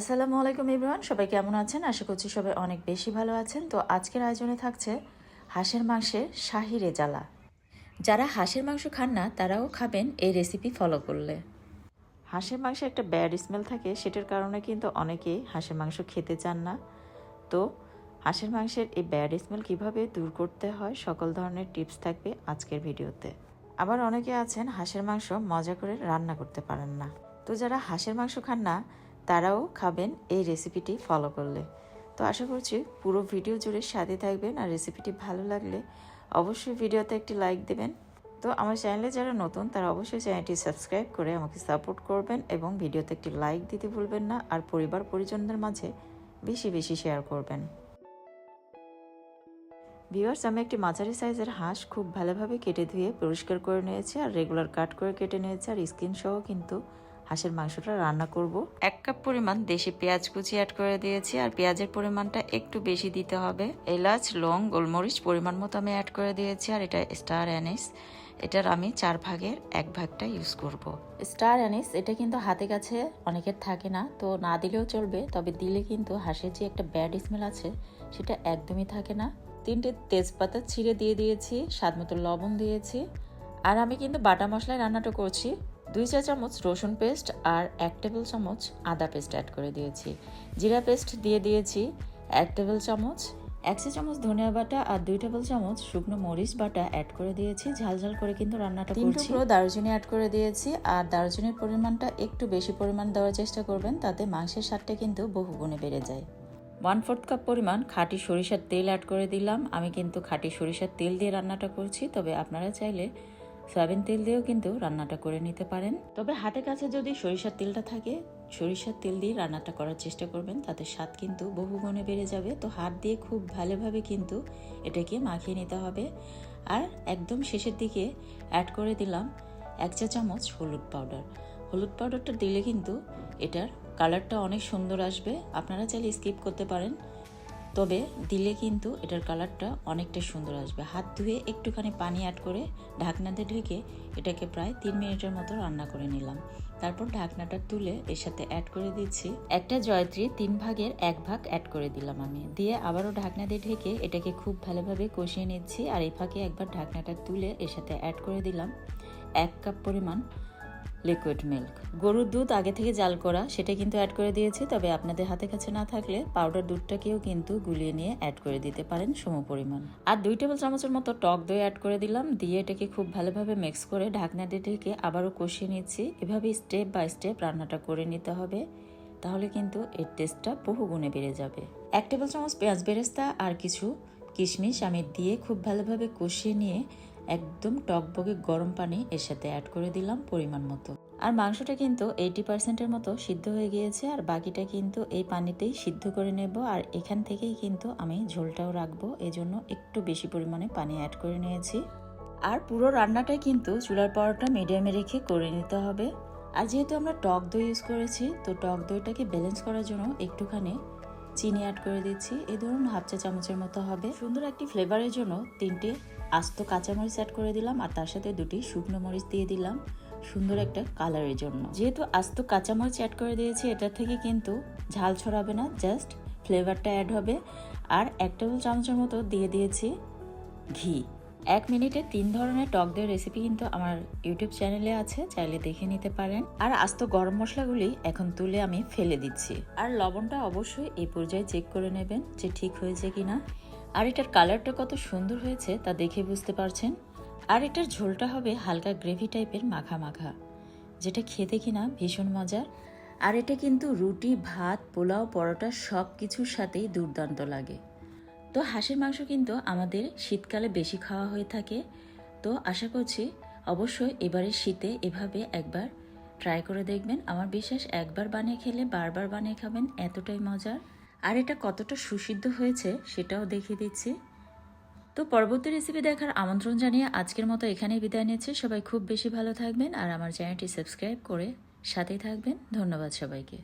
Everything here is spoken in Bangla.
আসসালামু আলাইকুম ইব্রাহান সবাই কেমন আছেন? আশা করছি সবাই অনেক বেশি ভালো আছেন। তো আজকের আয়োজনে থাকছে হাঁসের মাংসের শাহি রেজালা। যারা হাঁসের মাংস খান না, তারাও খাবেন এই রেসিপি ফলো করলে। হাঁসের মাংসে একটা ব্যাড স্মেল থাকে, সেটার কারণে কিন্তু অনেকেই হাঁসের মাংস খেতে চান না। তো হাঁসের মাংসের এই ব্যাড স্মেল কীভাবে দূর করতে হয়, সকল ধরনের টিপস থাকবে আজকের ভিডিওতে। আবার অনেকে আছেন, হাঁসের মাংস মজা করে রান্না করতে পারেন না। তো যারা হাঁসের মাংস খান না তারাও খাবেন এই রেসিপিটি ফলো করলে। তো আশা করছি পুরো ভিডিও জুড়ে সাথে থাকবেন আর রেসিপিটি ভালো লাগলে অবশ্যই ভিডিওতে একটি লাইক দেবেন। তো আমার চ্যানেলে যারা নতুন, তারা অবশ্যই চ্যানেলটি সাবস্ক্রাইব করে আমাকে সাপোর্ট করবেন এবং ভিডিওতে একটি লাইক দিতে ভুলবেন না আর পরিবার পরিজনদের মাঝে বেশি বেশি শেয়ার করবেন। ভিউয়ার্স আমি একটি মাঝারি সাইজের হাঁস খুব ভালোভাবে কেটে ধুয়ে পরিষ্কার করে নিয়েছি আর রেগুলার কাট করে কেটে নিয়েছি আর স্কিন সহ কিন্তু হাঁসের মাংসটা রান্না করব। এক কাপ পরিমাণ দেশি পেঁয়াজ কুচি অ্যাড করে দিয়েছি আর পেঁয়াজের পরিমাণটা একটু বেশি দিতে হবে। এলাচ লং গোলমরিচ পরিমাণ মতো আমি অ্যাড করে দিয়েছি আর এটা স্টার অ্যানিস এটার আমি চার ভাগের এক ভাগটা ইউজ করব। স্টার অ্যানিস এটা কিন্তু হাতে কাছে অনেকের থাকে না তো না দিলেও চলবে তবে দিলে কিন্তু হাঁসের যে একটা ব্যাড স্মেল আছে সেটা একদমই থাকে না। তিনটে তেজপাতা ছিঁড়ে দিয়ে দিয়েছি স্বাদ মতো লবণ দিয়েছি আর আমি কিন্তু বাটা মশলায় রান্নাটা করছি। দুই চা চামচ রসুন পেস্ট আর এক টেবিল চামচ আদা পেস্ট অ্যাড করে দিয়েছি। জিরা পেস্ট দিয়ে দিয়েছি এক টেবিল চামচ এক চা চামচ ধনিয়া বাটা আর দুই টেবিল চামচ শুকনো মরিচ বাটা অ্যাড করে দিয়েছি। ঝাল ঝাল করে কিন্তু রান্নাটা তিন টুকরো দারুচিনি অ্যাড করে দিয়েছি আর দারুচিনির পরিমাণটা একটু বেশি পরিমাণ দেওয়ার চেষ্টা করবেন তাতে মাংসের স্বাদটা কিন্তু বহু গুণে বেড়ে যায়। ওয়ান ফোর্থ কাপ পরিমাণ খাঁটি সরিষার তেল অ্যাড করে দিলাম। আমি কিন্তু খাঁটি সরিষার তেল দিয়ে রান্নাটা করছি তবে আপনারা চাইলে সয়াবিন তেল দিয়েও কিন্তু রান্নাটা করে নিতে পারেন। তবে হাতে কাছে যদি সরিষার তেলটা থাকে, সরিষার তেল দিয়ে রান্নাটা করার চেষ্টা করবেন, তাতে স্বাদ কিন্তু বহু গুণে বেড়ে যাবে। তো হাত দিয়ে খুব ভালোভাবে কিন্তু এটাকে মাখিয়ে নিতে হবে। আর একদম শেষের দিকে অ্যাড করে দিলাম এক চা চামচ হলুদ পাউডার হলুদ পাউডারটা দিলে কিন্তু এটার কালারটা অনেক সুন্দর আসবে। আপনারা চাইলে স্কিপ করতে পারেন। তবে দিলে কিন্তু এটার কালারটা অনেকটা সুন্দর আসবে। হাত ধুয়ে একটুখানি পানি অ্যাড করে ঢাকনাতে ঢেকে এটাকে প্রায় তিন মিনিটের মতো রান্না করে নিলাম। তারপর ঢাকনাটা তুলে এর সাথে অ্যাড করে দিচ্ছি। একটা জয়ত্রী তিন ভাগের এক ভাগ অ্যাড করে দিলাম আমি। দিয়ে আবারও ঢাকনা দিয়ে ঢেকে এটাকে খুব ভালোভাবে কষিয়ে নিচ্ছি আর এই ফাঁকে একবার ঢাকনাটা তুলে এর সাথে অ্যাড করে দিলাম। এক কাপ পরিমাণ লিকুইড মিল্ক। গরুর দুধ আগে থেকে জাল করা, সেটা কিন্তু অ্যাড করে দিয়েছি, তবে আপনাদের হাতে কাছে না থাকলে পাউডার দুধটাকেও কিন্তু গুলিয়ে নিয়ে অ্যাড করে দিতে পারেন সম পরিমাণ। আর দুই টেবিল চামচের মতো টক দই অ্যাড করে দিলাম, দিয়ে এটাকে খুব ভালোভাবে মিক্স করে ঢাকনা দিয়ে ঢেকে আবারও কষিয়ে নিচ্ছি। এভাবে স্টেপ বাই স্টেপ রান্নাটা করে নিতে হবে, তাহলে কিন্তু এর টেস্টটা বহু গুণে বেড়ে যাবে। এক টেবিল চামচ পেঁয়াজ বেরেস্তা আর কিছু কিশমিশ আমি দিয়ে খুব ভালোভাবে কষিয়ে নিয়ে একদম টকবগে গরম পানি এর সাথে অ্যাড করে দিলাম পরিমাণ মতো। আর মাংসটা কিন্তু এইটি পার্সেন্টের মতো সিদ্ধ হয়ে গিয়েছে, আর বাকিটা কিন্তু এই পানিতেই সিদ্ধ করে নেব। আর এখান থেকেই কিন্তু আমি ঝোলটাও রাখব, এজন্য একটু বেশি পরিমাণে পানি অ্যাড করে নিয়েছি। আর পুরো রান্নাটাই কিন্তু চুলার পাওয়ারটা মিডিয়ামে রেখে করে নিতে হবে। আর যেহেতু আমরা টক দই ইউজ করেছি, তো টক দইটাকে ব্যালেন্স করার জন্য একটুখানি চিনি অ্যাড করে দিচ্ছি। এই ধরুন হাফ চা চামচের মতো হবে। সুন্দর একটি ফ্লেভারের জন্য তিনটে আস্ত কাঁচামরিচ অ্যাড করে দিলাম আর তার সাথে দুটি শুকনো মরিচ দিয়ে দিলাম। সুন্দর একটা কালারের জন্য। যেহেতু আস্ত কাঁচামরিচ অ্যাড করে দিয়েছি, এটা থেকে কিন্তু ঝাল ছড়াবে না জাস্ট ফ্লেভারটা অ্যাড হবে। আর এক টেবিল চামচের মতো দিয়ে দিয়েছি ঘি। এক মিনিটে তিন ধরনের টক দই রেসিপি কিন্তু আমার ইউটিউব চ্যানেলে আছে, চাইলে দেখে নিতে পারেন। আর আস্ত গরম মশলাগুলি এখন তুলে আমি ফেলে দিচ্ছি। আর লবণটা অবশ্যই এই পর্যায়ে চেক করে নেবেন যে ঠিক হয়েছে কিনা। আর এটার কালারটা কত সুন্দর হয়েছে তা দেখে বুঝতে পারছেন? আর এটার ঝোলটা হবে হালকা গ্রেভি টাইপের মাখা মাখা যেটা খেতে কিনা ভীষণ মজার। আর এটা কিন্তু রুটি, ভাত, পোলাও, পরোটা সব কিছুর সাথেই দুর্দান্ত লাগে। তো হাঁসের মাংস কিন্তু আমাদের শীতকালে বেশি খাওয়া হয়ে থাকে। তো আশা করছি অবশ্যই এবারে শীতে এভাবে একবার ট্রাই করে দেখবেন। আমার বিশ্বাস একবার বানিয়ে খেলে বারবার বানিয়ে খাবেন, এতটাই মজার। আর এটা কতটা সুসিদ্ধ হয়েছে সেটাও দেখিয়ে দিচ্ছি। তো পরবর্তী রেসিপি দেখার আমন্ত্রণ জানিয়ে আজকের মতো এখানেই বিদায় নিচ্ছি। সবাই খুব বেশি ভালো থাকবেন আর আমার চ্যানেলটি সাবস্ক্রাইব করে সাথেই থাকবেন। ধন্যবাদ সবাইকে।